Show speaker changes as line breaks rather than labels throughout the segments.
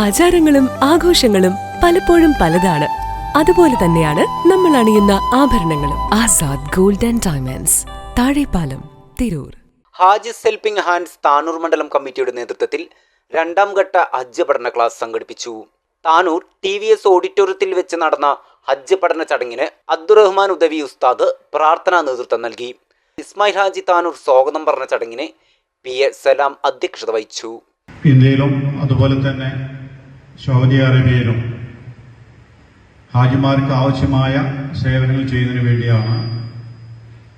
ആചാരങ്ങളും ആഘോഷങ്ങളും പലപ്പോഴും പലതാണ്. അതുപോലെ തന്നെയാണ് നമ്മൾ അണിയുന്ന ആഭരണങ്ങളും. Azad golden and diamonds Thazhepalam Tirur.
Haji helping hands Tanur മണ്ഡലം കമ്മിറ്റിയുടെ നേതൃത്വത്തിൽ രണ്ടാം ഘട്ട ഹജ്ജ് പഠന ക്ലാസ് സംഘടിപ്പിച്ചു. താനൂർ ടി വി എസ് ഓഡിറ്റോറിയത്തിൽ വെച്ച് നടന്ന ഹജ്ജ് പഠന ചടങ്ങിന് അബ്ദുറഹ്മാൻ ഉദവി ഉസ്താദ് പ്രാർത്ഥനാ നേതൃത്വം നൽകി. ഇസ്മായിൽ ഹാജി താനൂർ സ്വാഗതം പറഞ്ഞ ചടങ്ങിന് പി എ സലാം അധ്യക്ഷത വഹിച്ചു.
ഇന്ത്യയിലും അതുപോലെ തന്നെ സൗദി അറേബ്യയിലും ഹാജിമാർക്ക് ആവശ്യമായ സേവനങ്ങൾ ചെയ്യുന്നതിന് വേണ്ടിയാണ്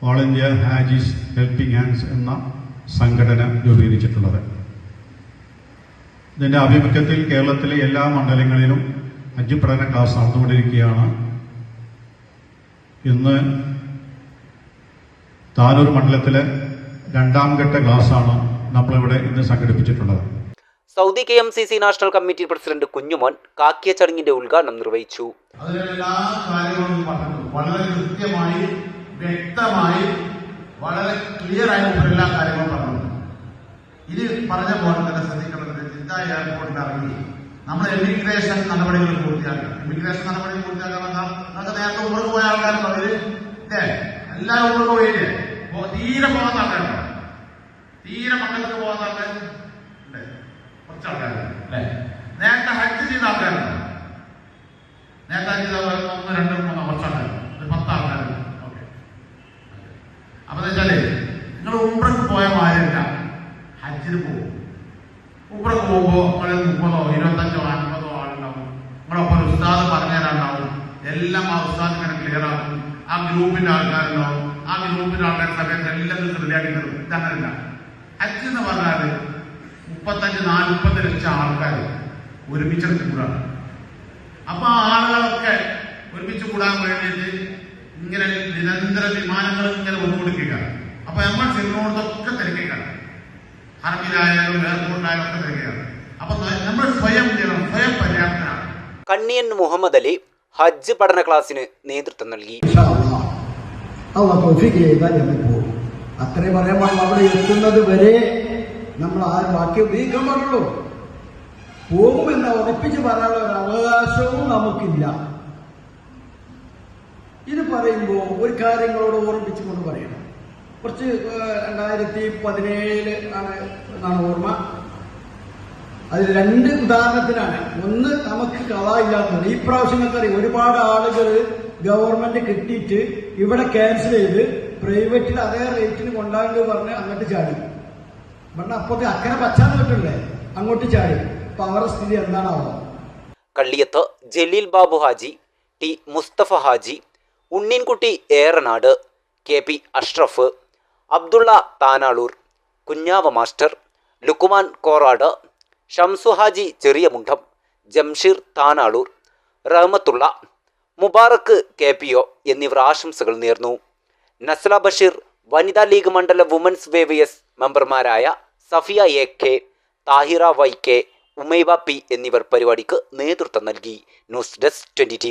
all India Hajis helping hands എന്ന സംഘടന രൂപീകരിച്ചിട്ടുള്ളത്. ഇതിന്റെ ആഭിമുഖ്യത്തിൽ കേരളത്തിലെ എല്ലാ മണ്ഡലങ്ങളിലും ഹജ്ജ് പഠന ക്ലാസ് നടന്നുകൊണ്ടിരിക്കുകയാണ്. ഇന്ന് താനൂർ മണ്ഡലത്തിലെ രണ്ടാം ഘട്ട ക്ലാസ്സാണ് നമ്മളിവിടെ ഇന്ന് സംഘടിപ്പിച്ചിട്ടുള്ളത്.
Saudi K M C C national committee president Kunjumon Kakkiya ചടങ്ങിന്റെ ഉദ്ഘാടനം നിർവഹിച്ചു.
വളരെ കൃത്യമായി വ്യക്തമായി വളരെ ക്ലിയർ ആയി എല്ലാ കാര്യങ്ങളും പറഞ്ഞു ഇത് പറഞ്ഞ പോലെ തന്നെ ശ്രദ്ധിക്കേണ്ടത് ജിദ്ദ എയർപോർട്ടിൽ ഇറങ്ങി നമ്മൾ ഇമിഗ്രേഷൻ നടപടികൾ പൂർത്തിയാക്കണം. ഇമിഗ്രേഷൻ നടപടികൾ പൂർത്തിയാക്കാൻ എന്നാൽ നമുക്ക് നേരത്തെ ഉമ്മർക്ക് പോയ ആൾക്കാരും ഇതിൽ ഇല്ലേ? എല്ലാവരും ഉമ്മർക്ക് പോയില്ലേ? തീരെ പോകാത്ത ആൾക്കാരുണ്ടോ തീരെ മക്കൾക്ക് ആൾക്കാർ ഉണ്ട് കുറച്ച് ആൾക്കാരുണ്ട് അല്ലേ? നേരത്തെ ഹജ്ജ് ചെയ്ത ആൾക്കാരുണ്ടോ? നേതാജി ഒന്ന് രണ്ട് മൂന്ന് കുറച്ചാൾക്കാർ ഒരു പത്ത് ആൾക്കാരുണ്ട്. ഓക്കെ. അപ്പൊ വെച്ചാൽ നിങ്ങൾ ഉംറക്ക് പോയ മാരില്ല ഹജ്ജിന് പോകും. ഉംറക്ക് പോകുമ്പോ നിങ്ങൾ മുപ്പതോ ഇരുപത്തഞ്ചോ അൻപതോ ആളുണ്ടാവും. നിങ്ങളൊപ്പം ഉസ്താദ് പറഞ്ഞുതരാണ്ടാവും എല്ലാം ആ ഉസ്താദ് ഇങ്ങനെ ക്ലിയർ ആകും ആ ഗ്രൂപ്പിന്റെ ആൾക്കാരുണ്ടാവും. ആ ഗ്രൂപ്പിന്റെ ആൾക്കാരുടെ സമയത്ത് എല്ലാം റെഡിയാക്കി തരും ഇതങ്ങനല്ല. ഹജ്ജ് എന്ന് പറഞ്ഞാൽ മുപ്പത്തഞ്ച് നാൽപ്പത് ലക്ഷം ആൾക്കാർ ഒരുമിച്ച് കൂടാണ്. അപ്പൊ ആ ആളുകളൊക്കെ ഒരുമിച്ച് കൂടാൻ വേണ്ടിയിട്ട് ഇങ്ങനെ നിരന്തര വിമാനങ്ങൾ ഇങ്ങനെ ഒന്നുകൊടുക്കുക അപ്പൊ നമ്മൾ സിനിമകളൊക്കെ തിരക്കിക്കാണ്. ഹർമിലായാലും എയർപോർട്ടിലായാലും ഒക്കെ തിരക്കുകയാണ് അപ്പൊ നമ്മൾ സ്വയം ചെയ്യണം? സ്വയം പര്യാപ്തനാണ്
കണ്ണിയൻ മുഹമ്മദ് അലി ഹജ്ജ് പഠന ക്ലാസ്സിന് നേതൃത്വം നൽകി.
അത്രയും പറയാൻ അവിടെ എത്തുന്നത് വരെ നമ്മൾ ആ വാക്യം ഉപയോഗിക്കാൻ പാടുള്ളൂ. പോകുമെന്ന് ഉറപ്പിച്ച് പറയാനുള്ള ഒരു അവകാശവും നമുക്കില്ല. ഇത് പറയുമ്പോൾ ഒരു കാര്യങ്ങളോട് ഓർമ്മിച്ചുകൊണ്ട് പറയണം. കുറച്ച് രണ്ടായിരത്തി പതിനേഴിൽ ആണ് എന്നാണ് ഓർമ്മ. അതിൽ രണ്ട് ഉദാഹരണത്തിനാണ്. ഒന്ന് നമുക്ക് കളയില്ലാത്തത് ഈ പ്രാവശ്യം നമുക്കറിയാം ഒരുപാട് ആളുകൾ ഗവൺമെന്റ് കിട്ടിയിട്ട് ഇവിടെ ക്യാൻസൽ ചെയ്ത് പ്രൈവറ്റിൽ അതേ റേറ്റിന് കൊണ്ടാണ്ട് പറഞ്ഞ് അങ്ങോട്ട് ചാടി. പറഞ്ഞ അപ്പത്തെ അക്കരെ പച്ചാന്ന് പറ്റില്ലേ അങ്ങോട്ട് ചാടി. അപ്പൊ അവരുടെ സ്ഥിതി എന്താണാവോ?
Kalliyath Jaleel Babu Haji T Musthafa Haji Unninkutty Eranad K P Ashraf Abdulla Thanalur Kunhava master Lukman Korad Shamsu Haji Cheriya Mundam Jamsheer Thanalur Rahmathulla Mubarak K P O എന്നിവർ ആശംസകൾ നേർന്നു. നസ്ല ബഷീർ വനിതാ ലീഗ് മണ്ഡല വുമൻസ് വേവിയസ് മെമ്പർമാരായ Safiya A K Thahira Y K Umaiba P എന്നിവർ പരിപാടിക്ക് നേതൃത്വം നൽകി. News desk twenty T